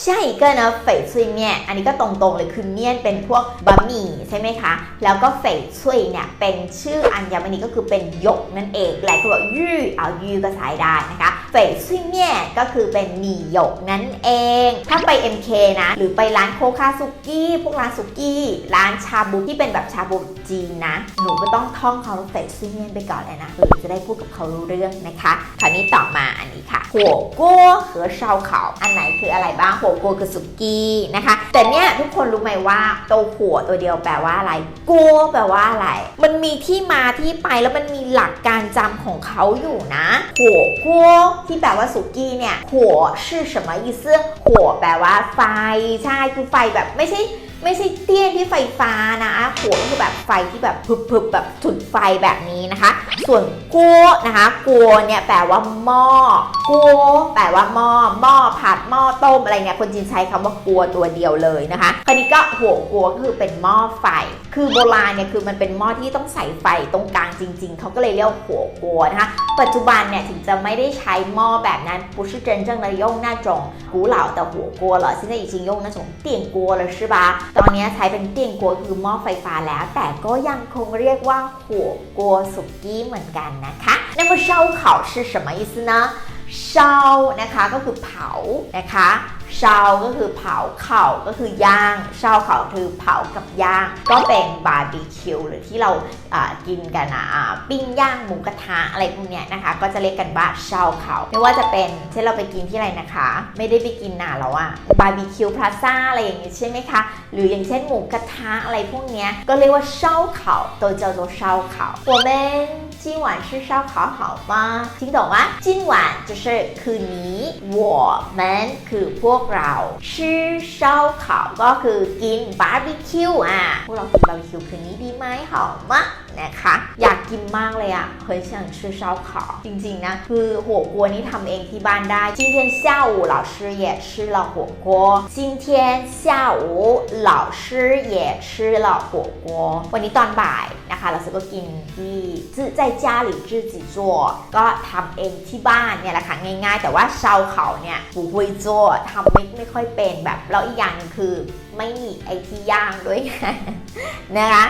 下一个呢翡翠面อันนี้ก็ตรงๆเลยคือเมี่ยนเป็นพวกบะหมี่ใช่ไหมคะ แล้วก็翡翠เนี่ยเป็นชื่ออัญมณีก็คือเป็นหยกนั่นเองหลายคนบอกยื่เอายื่ก็ใช้ได้นะคะ เฟยซุยเมี่ยก็คือเป็นหมี่หยกนั่นเอง ถ้าไป MK นะ หรือไปร้านโคคาซุกี้ พวกร้านซุกี้ ร้านชาบูที่เป็นแบบชาบูจีนนะ หนูก็ต้องท่องเขาเฟยซุยเมี่ยไปก่อนเลยนะเพื่อจะได้พูดกับเขารู้เรื่องนะคะคราวนี้ต่อมาอันนี้ค่ะหัวกัวหรือเชาเขาอันไหนคืออะไรบ้างหัวกัวคือซุกี้นะคะ แต่เนี่ยทุกคนรู้ไหมว่าตัวหัวตัวเดียวแปลว่าอะไรกัวแปลว่าอะไร มันมีที่มาที่ไปแล้วมันมีหลักการจำของเขาอยู่นะหัวกัวที่แปลว่าสุกี้เนี่ยหัว是什么意思หัวแปลว่าไฟใช่คือไฟแบบไม่ใช่ ไม่ใช่เตี้ยนที่ไฟฟ้านะหัวก็คือแบบไฟที่แบบพึบๆแบบถุดไฟแบบนี้นะคะ ส่วนกัวนะคะกัวเนี่ยแปลว่าหม้อกัวแปลว่าหม้อหม้อผัดหม้อต้มอะไรเนี่ยคนจีนใช้คำว่ากัวตัวเดียวเลยนะคะ คราวนี้ก็หัวกัวก็คือเป็นหม้อไฟ คือโบราณเนี่ยคือมันเป็นหม้อที่ต้องใส่ไฟตรงกลางจริง ๆ เขาก็เลยเรียกว่าหัวกัวนะคะ ปัจจุบันเนี่ยถึงจะไม่ได้ใช้หม้อแบบนั้น不是真正的用那种古老的火锅了现在已经用那种电锅了是吧 ตอนนี้ใช้เป็นเตียงกัวคือหม้อไฟฟ้าแล้ว แต่ก็ยังคงเรียกว่าหัวกัวสุกี้เหมือนกันนะคะ那么烧烤是什么意思呢เชานะคะก็คือเผานะคะ เชาก็คือเผาเข่าก็คือย่างเชาเข่าคือเผากับย่าง ก็เป็นบาร์บีคิวหรือที่เราอ่ากินกันนะอ่าปิ้งย่างหมูกระทะอะไรพวกเนี้ยนะคะ ก็จะเรียกกันว่าเชาเข่าไม่ว่าจะเป็นเช่นเราไปกินที่ไหนนะคะ ไม่ได้ไปกินนานแล้วอะบาร์บีคิวพลาซ่าอะไรอย่างงี้ใช่ไหมคะ หรืออย่างเช่นหมูกระทะอะไรพวกเนี้ยก็เรียกว่าเชาเข่า都叫做烧烤我们今晚吃烧烤好吗听懂吗今晚就是คืนนี้我们คือพวก กเราชื่อเช่าเขาก็คือกินบาร์บีคิวอะ พวกเรากินบาร์บีคิวคืนนี้ดีไหมหอมมะนะคะ อยากกินมากเลยอ่ะ很想吃烧烤จริงๆนะ คือหัวกัวนี่ทำเองที่บ้านได้今天下午老师也吃了火锅今天下午老师也吃了火锅วันนี้ตอนบ่ายนะคะ เราก็กินที่自在家里自己做ก็ทำเองที่บ้านเนี่ยแหละค่ะง่าย ๆ แต่ว่าเชาเขาเนี่ย不会做ทำไม่ไม่ค่อยเป็นแบบแล้วอีกอย่างหนึงคือไม่มีไอที่ย่างด้วยไง นะคะ